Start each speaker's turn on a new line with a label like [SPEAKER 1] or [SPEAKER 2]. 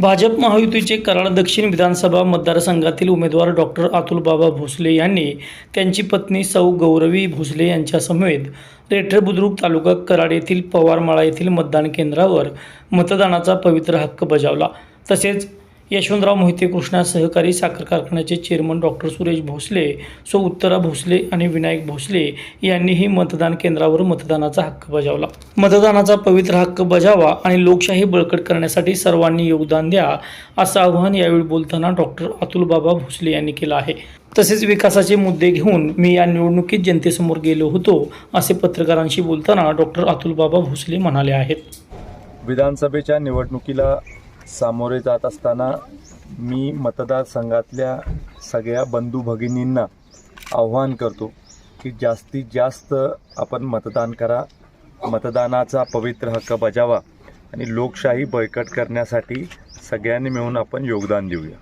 [SPEAKER 1] भाजप महायुतीचे कराड दक्षिण विधानसभा मतदारसंघातील उमेदवार डॉक्टर अतुलबाबा भोसले यांनी त्यांची पत्नी सौ गौरवी भोसले यांच्यासमवेत रेठर बुद्रुक तालुका कराड येथील पवारमाळा येथील मतदान केंद्रावर मतदानाचा पवित्र हक्क बजावला. तसेच यशवंतराव मोहिते कृष्णा सहकारी साखर कारखान्याचे चेअरमन डॉक्टर सुरेश भोसले सो उत्तरा भोसले आणि विनायक भोसले यांनीही मतदान केंद्रावर मतदानाचा हक्क बजावला. मतदानाचा पवित्र हक्क बजावा आणि लोकशाही बळकट करण्यासाठी सर्वांनी योगदान द्या असं आवाहन यावेळी बोलताना डॉक्टर अतुलबाबा भोसले यांनी केलं आहे. तसेच विकासाचे मुद्दे घेऊन मी या निवडणुकीत जनतेसमोर गेलो होतो असे पत्रकारांशी बोलताना डॉक्टर अतुलबाबा भोसले म्हणाले आहेत.
[SPEAKER 2] विधानसभेच्या निवडणुकीला सामोरे जात असताना मी मतदारसंघातल्या सगळ्या बंधू भगिनींना आव्हान करतो की जास्तीत जास्त आपण मतदान करा. मतदानाचा पवित्र हक्क बजावा आणि लोकशाही बळकट करण्यासाठी सगळ्यांनी मिळून आपण योगदान देऊया.